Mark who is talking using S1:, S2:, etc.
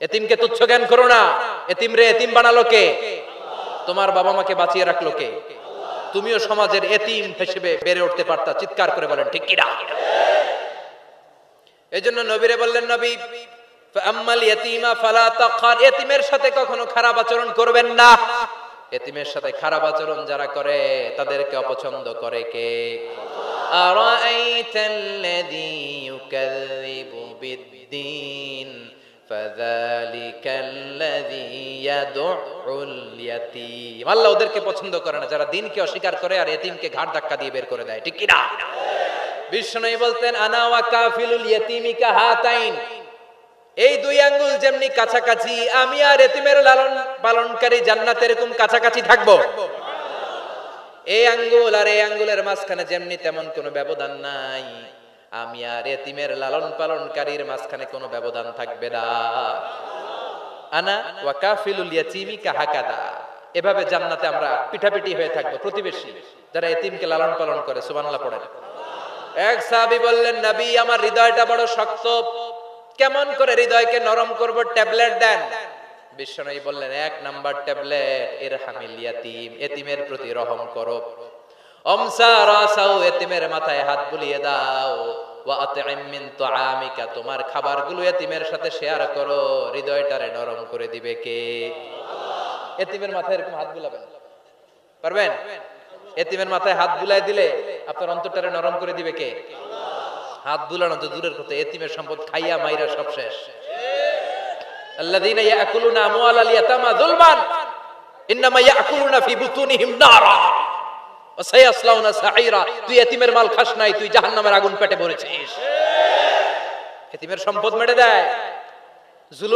S1: এতিমকে তুচ্ছ জ্ঞান করো না। এতিম রে, এতিম বানালো কে? তোমার বাবা মাকে বাঁচিয়ে রাখল কে? তুমিও সমাজের এতিম হিসেবে বেড়ে উঠতে পারতা, চিৎকার করে বলেন, ঠিক কিনা? এই জন্য নবীরে বললেন, নবী আম্মাল ইয়তিমা ফালা তাকহার এতিমের সাথে কখনো খারাপ আচরণ করবেন না। এতিমের সাথে খারাপ আচরণ যারা করে, তাদেরকে অপছন্দ করে কে? আরাআইতা আল্লাযী ইউকাযযিবু বিদ্দীন। আল্লাহ ওদেরকে পছন্দ করে না, যারা দিনকে অস্বীকার করে আর এতিমকে ঘাট ধাক্কা দিয়ে বের করে দেয়, ঠিক কি না? বিষ্ণু বলতেন, আনা ওয়া কাফিলুল ইয়াতীমি কাহাতাইন এই দুই আঙ্গুল যেমনি কাছাকাছি, আমি আর এতিমের লালন পালনকারী জান্নাতে এরকম কাছাকাছি থাকব। এই আঙ্গুল আর এই আঙ্গুলের মাঝখানে যেমনি তেমন কোনো ব্যবধান নাই। আমি আর এতিমের লালন পালনকারীর মাঝখানে কোনো ব্যবধান থাকবে না। আনা ওয়া কাফিলুল ইয়াতীমি কাহাকাদা। এভাবে জান্নাতে আমরা পিঠাপিঠি হয়ে থাকব প্রতিবেশী, যারা এতিমকে লালন পালন করে, সুবহানাল্লাহ পড়েন। এক সাহাবী বললেন, নবী, আমার হৃদয়টা বড় শক্ত। কেমন করে হৃদয়কে নরম করব? ট্যাবলেট দেন। বিশ্বনবী বললেন, এক নাম্বার ট্যাবলেট এর হামিল ইয়াতিম, এতিমের প্রতি রহম করো। অমসা রাসাও এতিমের মাথায় হাত বুলিয়ে দাও। তোমার খাবারগুলো এতিমের সাথে শেয়ার করো, হৃদয়টারে নরম করে দিবে কে? এতিমের মাথায় এরকম হাত বুলাবেন পারবেন? এতিমের মাথায় হাত বুলাই দিলে আপনার অন্তরটারে নরম করে দিবে কে? হাত বুলানো তো দূরের কথা, এতিমের সম্পদ খাইয়া মাইরা সব শেষ। আল্লাযীনা ইয়াকুলুনা আমওয়ালাল ইয়াতামা যুলমান, ইন্নামা ইয়াকুলুনা ফি বুতুনিহিম নারা। তুই এতিমের মাল খাস নাই, তুই জাহান্নামের আগুন পেটে ভরেছিস। এতিমের সম্পদ মেটে দেয়। জুলুম